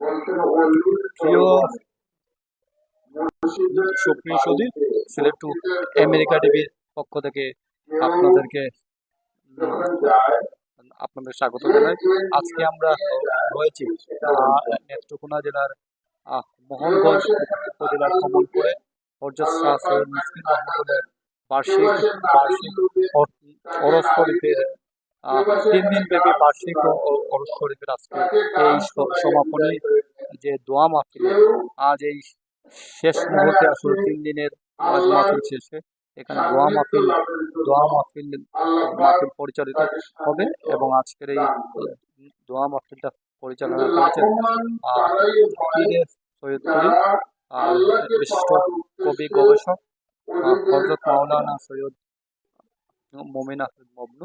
প্রিয় সুপ্রিয় সদী select to America টিভির পক্ষ থেকে আপনাদেরকে আপনাদের স্বাগত জানাই। আজকে আমরা রয়েছি নেত্রকোনা জেলার মোহনগঞ্জ উপজেলার কমলপুরে। হরজত সৈয়দ বার্ষিক বার্ষিক অরস শরীফের আহ, তিন দিন ব্যাপী বার্ষিক ও- শরীফের আজকে এই সমাপনী যে দোয়া মাহফিল আজ এই শেষ মুহূর্তে আসলে তিন দিনের আজ মাহফিল শেষে এখানে দোয়া মাহফিল দোয়া মাহফিল মাহফিল পরিচালিত হবে এবং আজকের এই দোয়া মাহফিলটা পরিচালনা করেছেন সৈয়দ করিম বিশিষ্ট কবি গবেষক আহ, হযরত মাওলানা সৈয়দ মোমিন আহমেদ মবনু।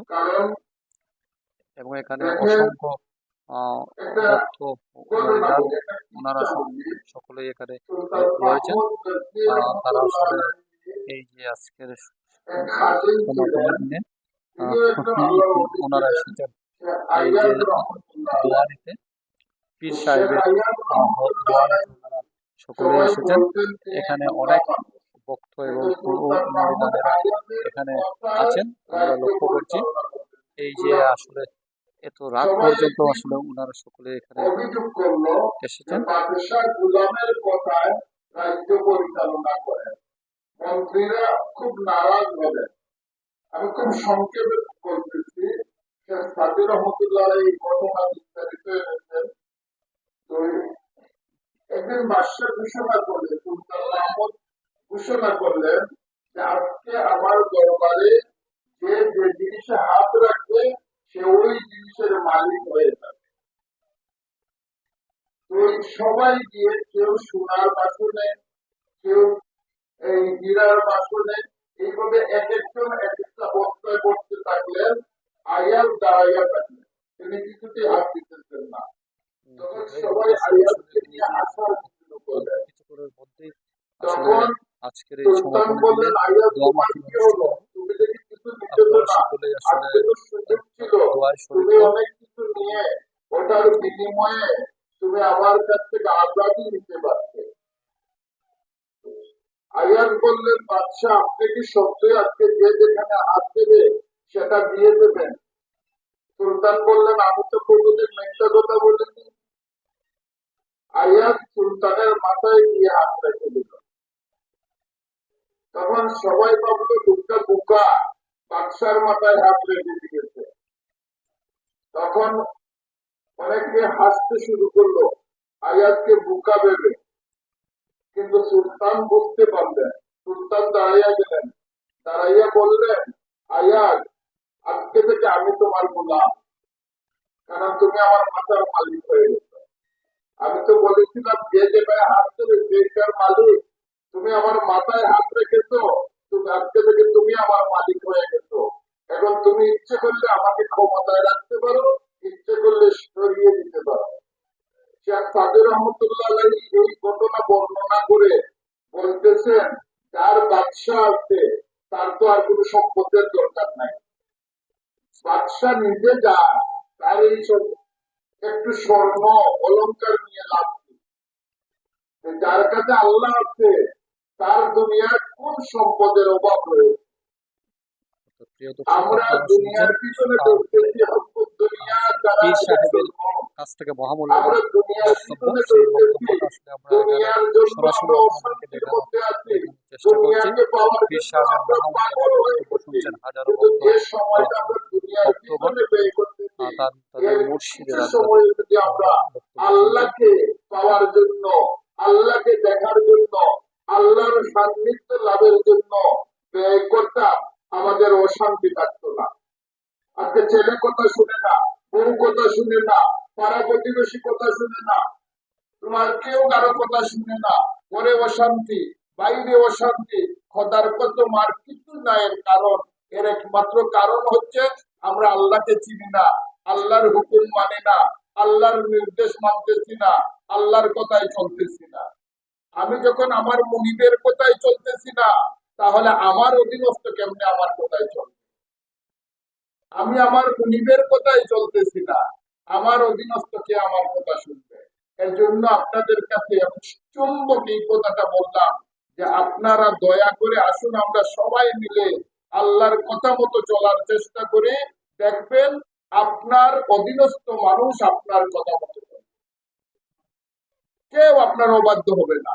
এবং এখানে অসংখ্য আহ, ভক্ত মহিলাল ওনারা সকলেই এখানে রয়েছেন। তারা আসলে এই যে আজকের দিনে ওনারা এসেছেন এই যে দোয়া নিতে পীর সাহেবের আহ, দোয়া নিতে সকলে এসেছেন। এখানে অনেক ভক্ত এবং মহিলাদেরা এখানে আছেন আমরা লক্ষ্য করছি। এই যে আসলে এত রাত পর্যন্ত আসলে ওনারা সকলে এখানে এসেছেন। রাজ্য পরিচালনা করেন মন্ত্রীরা খুব নারাজ আমি খুব সংক্ষেপে সাদির রহমতুল্লাহ এই ঘটনা বিস্তারিত এনেছেন। তো একদিন ঘোষণা করলেন সুলতান আহমদ ঘোষণা করলেন যে আজকে আমার দরবারে যে যে জিনিসে হাত রাখবে সে ওই জিনিসের মালিক হয়ে যাবে। এই সবাই গিয়ে কেউ সোনার বাসনে কেউ এই হীরার বাসনে এইভাবে এক একজন এক একটা বস্তায় করতে থাকলেন আয়াত দাঁড়াইয়া থাকলেন। তিনি কিছুতেই হাত দিতেছেন না। তখন সবাই আয়াতকে নিয়ে আসার শুরু করলেন তখন আজকের এই আয়াত দোয়া মাহফিল কি হলো তুমি দেখি কিছু নিতে আপনারা না সকলে আসলে দোয়ায় শরীর অনেক কিছু নিয়ে ওটার বিনিময়ে তুমি আমার কাছ থেকে আজাদি নিতে পারতে। আয়াত বললেন বাদশাহ আপনি কি সত্যি আজকে যে যেখানে হাত দেবে সেটা দিয়ে দেবেন? সুলতান বললেন আমি তো কোনোদিন মিথ্যা কথা বলিনি। আয়াত সুলতানের মাথায় গিয়ে হাত রেখে দিল। তখন সবাই ভাবলো লোকটা বোকা বাদশার মাথায় হাত রেখে দিয়েছে। তখন অনেকে হাসতে শুরু করল, আয়াতকে বোকা ভেবে কিন্তু সুলতান বুঝতে পারলেন, সুলতান দাঁড়াইয়া গেলেন। দাঁড়াইয়া বললেন, আয়াত, আজকে থেকে আমি তোমার গোলাম। কারণ তুমি আমার মাথার মালিক হয়ে গেছো। আমি তো বলেছিলাম, যে যেখানে হাত দেবে মালিক, তুমি আমার মাথায় হাত রেখেছো আজকে থেকে তুমি আমার মালিক হয়ে গেছো। এখন তুমি ইচ্ছে করলে আমাকে ক্ষমতায় রাখতে পারো, ইচ্ছে করলে সরিয়ে দিতে পারো। তার তো আর কোনো সম্পদের দরকার নাই। একটু স্বর্ণ নিয়ে যার কাছে আল্লাহ আছে, তার দুনিয়ার কোন সম্পদের অভাব রয়েছে? আমরা দুনিয়ার পিছনে দৌড়তেছি হকুক দুনিয়া যারা সাহেবের কাছ থেকে মহামূল্যবান বক্তব্য সেই বক্তব্যটা আসলে আমরা এখানে সরাসরি আপনাদেরকে দেখানোর মধ্যে আছি। দেখানোর চেষ্টা করছি। পীর সাহেবের মহামূল্যবান বক্তব্য শুনছেন হাজারো ভক্ত যে সময়টা আমরা দুনিয়ার বক্তব্য পিছনে ব্যয় করতেছি আহ, তার তাদের মুর্শিদের কিছু আড্ডা সময় যদি আমরা বক্তব্য আল্লাহকে পাওয়ার জন্য আল্লাহকে দেখার জন্য আল্লাহর সান্নিধ্য লাভের জন্য ব্যয় করতাম আমাদের অশান্তি থাকতো না। আজকে ছেলে কথা শুনে না, বউ কথা শুনে না, পাড়া প্রতিবেশী কথা শুনে না, তোমার কেউ কারও কথা শুনে না। ঘরে অশান্তি, বাইরে অশান্তি, খদার কত মার কিছু না এর কারণ। এর একমাত্র কারণ হচ্ছে আমরা আল্লাহকে চিনি না, আল্লাহর হুকুম মানি না, আল্লাহর নির্দেশ মানতেছি না, আল্লাহর কথাই চলতেছি না। আমি যখন আমার মনিবের কথাই চলতেছি না, তাহলে আমার অধীনস্থ কেমনে আমার কথাই চলবে? আমি আমার মনিবের কথাই চলতেছি না, আমার অধীনস্থ কে আমার কথা শুনবে? এর জন্য আপনাদের কাছে চুম্বক এই কথাটা বললাম যে আপনারা দয়া করে আসুন, আমরা সবাই মিলে আল্লাহর কথা মতো চলার চেষ্টা করি। দেখবেন আপনার অধীনস্থ মানুষ আপনার কথা মতো। কেউ আপনার অবাধ্য হবে না।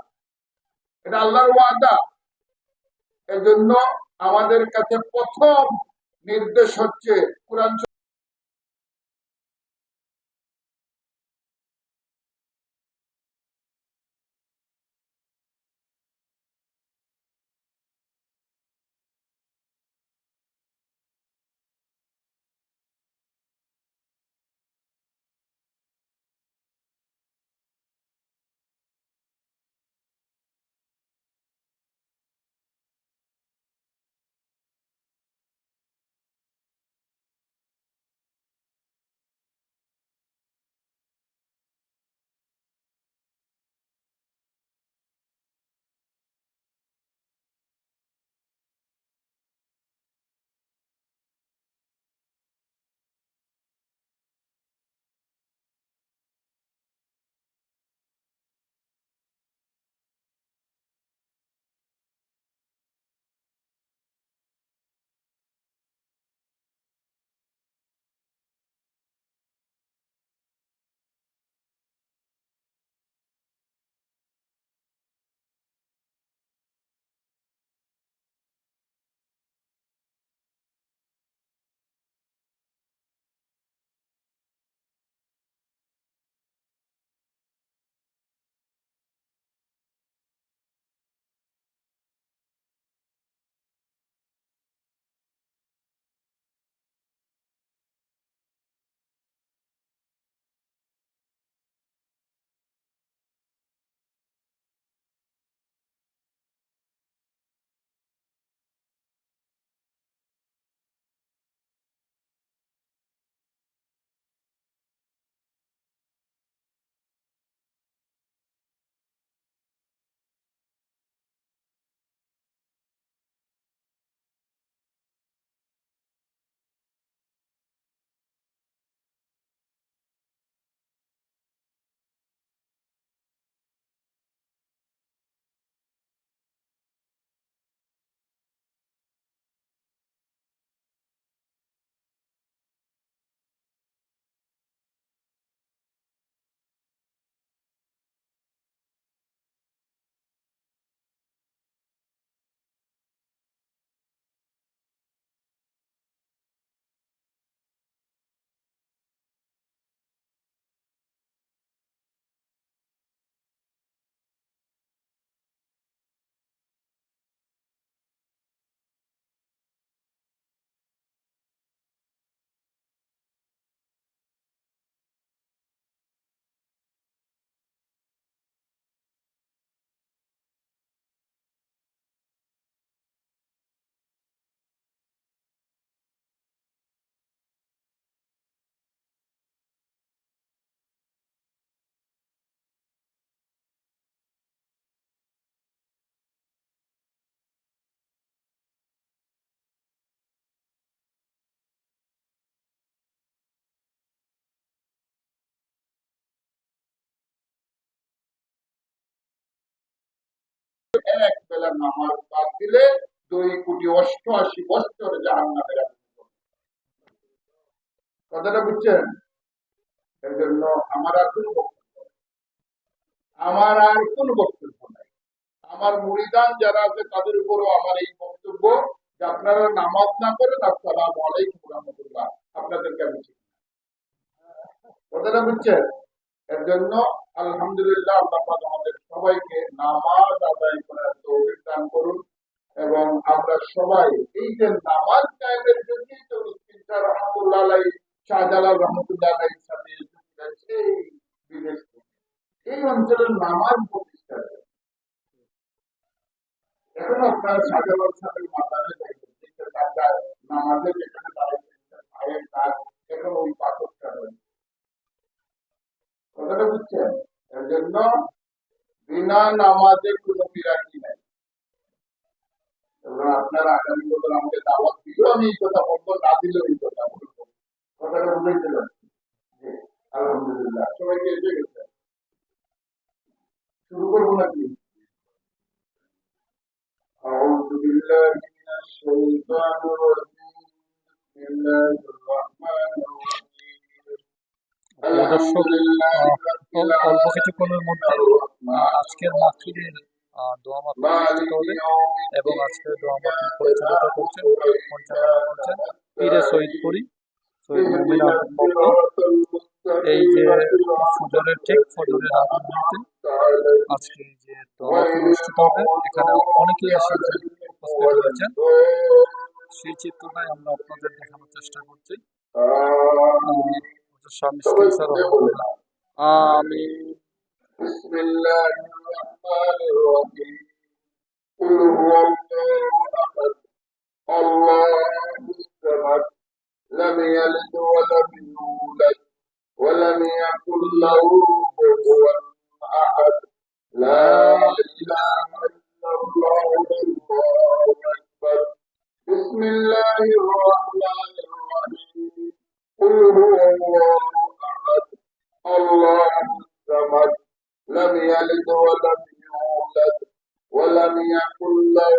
এটা আল্লাহর ওয়াদা। এজন্য আমাদের কাছে প্রথম নির্দেশ হচ্ছে কোরআন নামাজ বাদ দিলে দুই কোটি অষ্টআশি বছর জাহান কথাটা বুঝছেন? জন্য আমার আর কোনো বক্তব্য আমার আর বক্তব্য নাই। আমার মুড়িদান যারা আছে, তাদের উপরও আমার এই বক্তব্য যে আপনারা নামাজ না করেন আসসালাম আলাইকুম রহমতুল্লাহ। আপনাদেরকে আমি না। কথাটা বুঝছেন? এর জন্য আলহামদুলিল্লাহ আল্লাহ আমাদের সবাইকে নামাজ আদায় করার তৌফিক দান করুন এবং আমরা সবাই এই যে নামাজ কায়েমের জন্যই তো মুসলিমটা রহমতুল্লাহ আলাই শাহজালাল রহমতুল্লাহ আলাইহির সাথে সেই বিদেশ এই অঞ্চলের নামাজ প্রতিষ্ঠা এখন আপনার শাহজালাল সাহেবের দেখবেন নামাজের যেখানে দাঁড়িয়েছেন পায়ের কাজ, এখন ওই পাথরটা রয়েছে। কথাটা বুঝছেন এর জন্য বিনা নামাজে কোনো বিরাটি নাই এবার আপনারা আগামী বছর আমাকে দাওয়াত দিলেও আমি এই কথা বলবো না দিলেও এই কথা বলবো কথাটা বুঝাইতে পারছি জি, আলহামদুলিল্লাহ সবাইকে এসে গেছে নাকি أعوذ بالله من الشيطان الرجيم بسم الله الرحمن الرحيم প্রিয় দর্শক الحمد لله আহ, رب অল- অল্প কিছুক্ষণের মধ্যে আজকের মাহফিলের দোয়া মাহফিল হবে এবং আজকের দোয়া মাহফিল পরিচালিত করছেন, পরিচালনা করছেন পীরে শহীদপুরি শহীদ মুমিন। এই যে ফজরের ঠিক ফজরের আগে মুহূর্তে আজকে যে দোয়া অনুষ্ঠিত হবে, এখানে অনেকেই এসেছেন উপস্থিত হয়েছেন সেই চিত্রটাই আমরা আপনাদের দেখানোর চেষ্টা করছি স্বামী স্যার آمين. بسم الله الرحمن الرحيم. قل هو الله أحد. الله الصمد لم يلد ولم يولد. ولم يكن له كفوا أحد. لا إله إلا الله الله أكبر. بسم الله الرحمن الرحيم. قل هو الله الله الصمد لم يلد ولم يولد ولم يكن له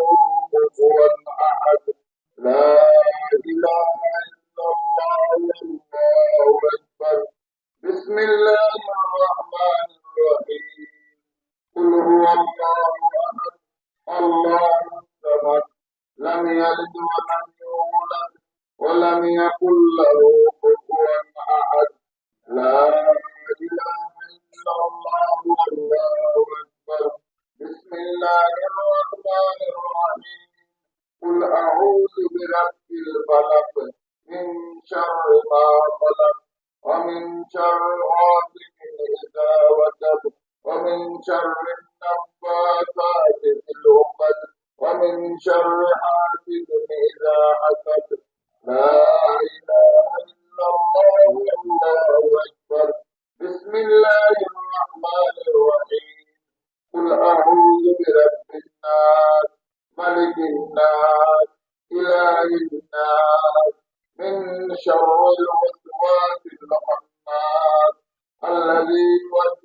كفوا أحد. لا إله إلا الله والله أكبر. بسم الله الرحمن الرحيم. شر ما خلق ومن شر غاسق إذا وجب ومن شر النفاثات في العقد ومن شر حاسد إذا حسد لا إله إلا الله والله أكبر بسم الله الرحمن الرحيم قل أعوذ برب الناس ملك الناس إله الناس من شر الوسواس الخناس الذي يوسوس